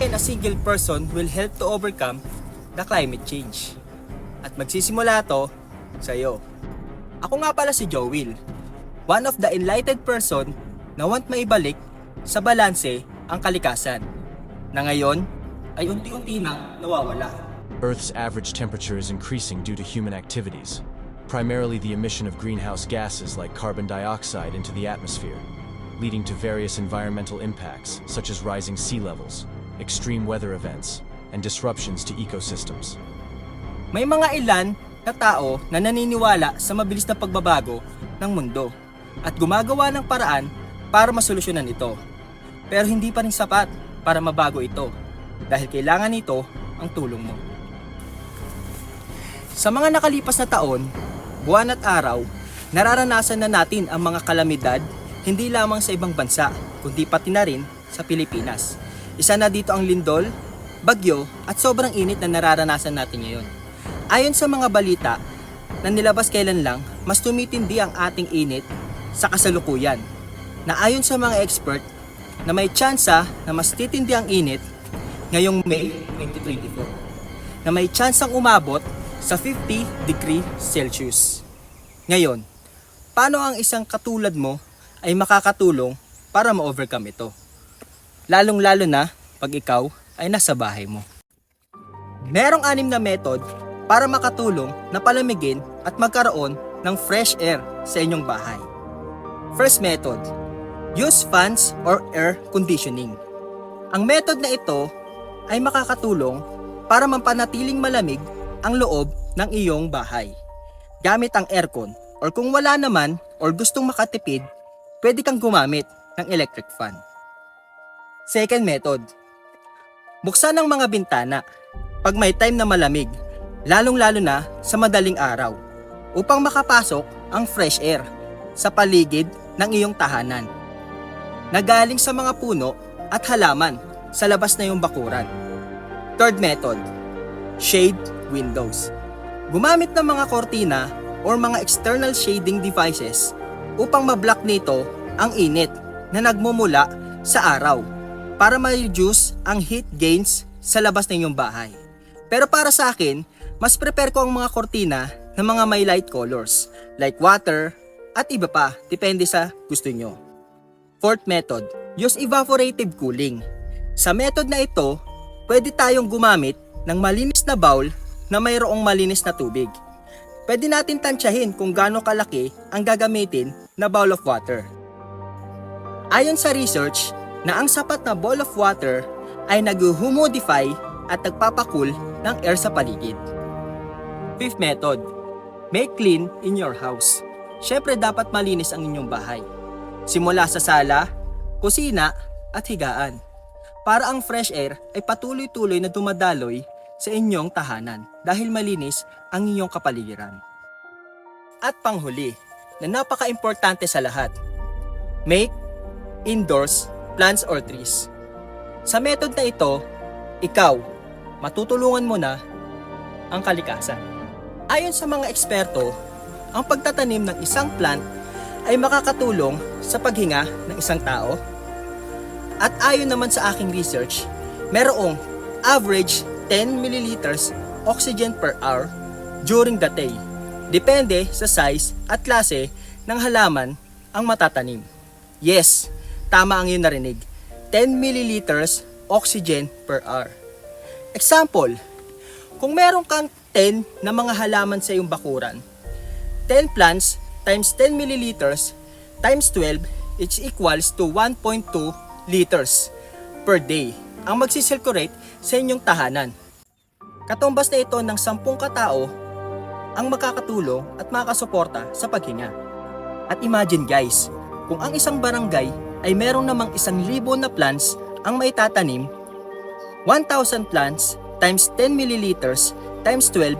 and a single person will help to overcome the climate change. At magsisimula to sa iyo. Ako nga pala si Joel, one of the enlightened person na want maibalik sa balanse ang kalikasan, na ngayon ay unti-unti na nawawala. Earth's average temperature is increasing due to human activities, primarily the emission of greenhouse gases like carbon dioxide into the atmosphere, leading to various environmental impacts such as rising sea levels, extreme weather events, and disruptions to ecosystems. May mga ilan na tao na naniniwala sa mabilis na pagbabago ng mundo at gumagawa ng paraan para masolusyonan ito. Pero hindi pa rin sapat para mabago ito dahil kailangan nito ang tulong mo. Sa mga nakalipas na taon, buwan at araw, nararanasan na natin ang mga kalamidad hindi lamang sa ibang bansa, kundi pati na rin sa Pilipinas. Isa na dito ang lindol, bagyo at sobrang init na nararanasan natin ngayon. Ayon sa mga balita na nilabas kailan lang, mas tumitindi ang ating init sa kasalukuyan. Na ayon sa mga expert, na may tsansa na mas titindi ang init ngayong May 2024. Na may tsansang umabot sa 50 degree Celsius. Ngayon, paano ang isang katulad mo ay makakatulong para ma-overcome ito? Lalong-lalo na pag ikaw ay nasa bahay mo. Merong anim na method para makatulong na palamigin at magkaroon ng fresh air sa inyong bahay. First method, use fans or air conditioning. Ang method na ito ay makakatulong para mampanatiling malamig ang loob ng iyong bahay. Gamit ang aircon or kung wala naman or gustong makatipid, pwede kang gumamit ng electric fan. Second method, buksan ang mga bintana pag may time na malamig, lalong-lalo na sa madaling araw, upang makapasok ang fresh air sa paligid ng iyong tahanan na galing sa mga puno at halaman sa labas na iyong bakuran. Third method, shade windows. Gumamit ng mga kortina or mga external shading devices upang mablock nito ang init na nagmumula sa araw para ma-reduce ang heat gains sa labas ng iyong bahay. Pero para sa akin, mas prepare ko ang mga kortina ng mga may light colors like water at iba pa, depende sa gusto nyo. Fourth method, use evaporative cooling. Sa method na ito, pwede tayong gumamit ng malinis na bowl na mayroong malinis na tubig. Pwede natin tansyahin kung gaano kalaki ang gagamitin na bowl of water. Ayon sa research, na ang sapat na bowl of water ay nag-humidify at nagpapakul ng air sa paligid. Fifth method, make clean in your house. Siyempre dapat malinis ang inyong bahay. Simula sa sala, kusina at higaan. Para ang fresh air ay patuloy-tuloy na dumadaloy sa inyong tahanan dahil malinis ang inyong kapaligiran. At panghuli, na napaka-importante sa lahat, make indoors plants or trees. Sa method na ito, ikaw, matutulungan mo na ang kalikasan. Ayon sa mga eksperto, ang pagtatanim ng isang plant ay makakatulong sa paghinga ng isang tao. At ayon naman sa aking research, merong average 10 milliliters oxygen per hour during the day. Depende sa size at klase ng halaman ang matatanim. Yes, tama ang iyong narinig. 10 milliliters oxygen per hour. Example, kung meron kang 10 na mga halaman sa iyong bakuran, 10 plants times 10 milliliters times 12 is equals to 1.2 liters per day ang magsisirculate sa inyong tahanan. Katumbas na ito ng 10 katao ang makakatulong at makakasuporta sa paghinga. At imagine guys, kung ang isang barangay ay meron namang isang libo na plants ang maitatanim, 1,000 plants times 10 milliliters times 12,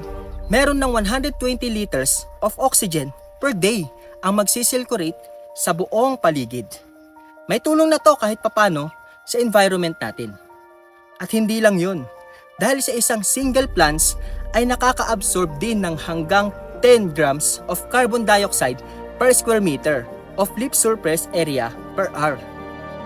meron ng 120 liters of oxygen per day ang magsisirculate sa buong paligid. May tulong na to kahit papano sa environment natin. At hindi lang yun, dahil sa isang single plants ay nakaka-absorb din ng hanggang 10 grams of carbon dioxide per square meter of leaf surface area per hour.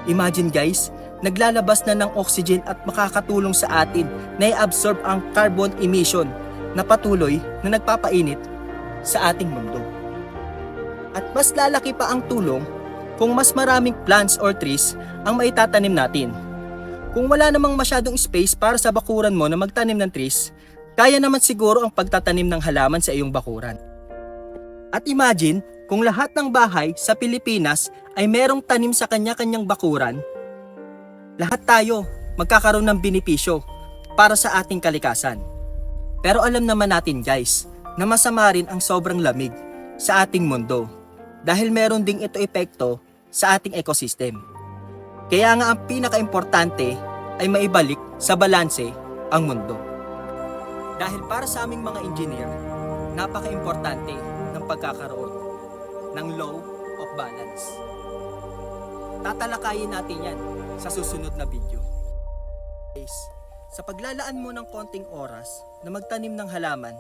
Imagine guys, naglalabas na ng oxygen at makakatulong sa atin na i-absorb ang carbon emission na patuloy na nagpapainit sa ating mundo. At mas lalaki pa ang tulong kung mas maraming plants or trees ang maitatanim natin. Kung wala namang masyadong space para sa bakuran mo na magtanim ng trees, kaya naman siguro ang pagtatanim ng halaman sa iyong bakuran. At imagine kung lahat ng bahay sa Pilipinas ay merong tanim sa kanya-kanyang bakuran, lahat tayo magkakaroon ng benepisyo para sa ating kalikasan. Pero alam naman natin guys, na masama rin ang sobrang lamig sa ating mundo dahil meron ding ito epekto sa ating ecosystem. Kaya nga ang pinaka-importante ay maibalik sa balanse ang mundo. Dahil para sa aming mga engineer, napaka-importante ng pagkakaroon ng law of balance. Tatalakayin natin yan sa susunod na video. Sa paglalaan mo ng konting oras na magtanim ng halaman,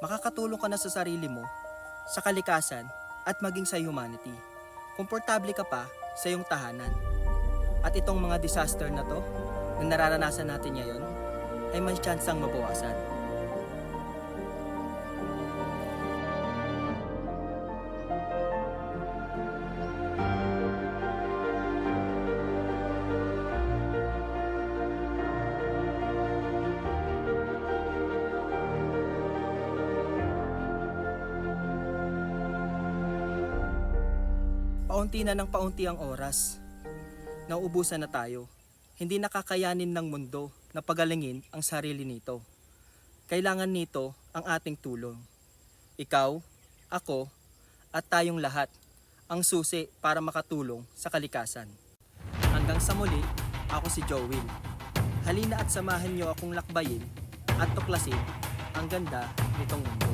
makakatulong ka na sa sarili mo, sa kalikasan, at maging sa humanity. Komportable ka pa sa iyong tahanan. At itong mga disaster na to, na nararanasan natin ngayon, ay may tsansang mabawasan. Paunti na ng paunti ang oras. Nauubusan na tayo. Hindi nakakayanin ng mundo na pagalingin ang sarili nito. Kailangan nito ang ating tulong. Ikaw, ako, at tayong lahat ang susi para makatulong sa kalikasan. Hanggang sa muli, ako si Joel. Halina at samahan niyo akong lakbayin at tuklasin ang ganda nitong mundo.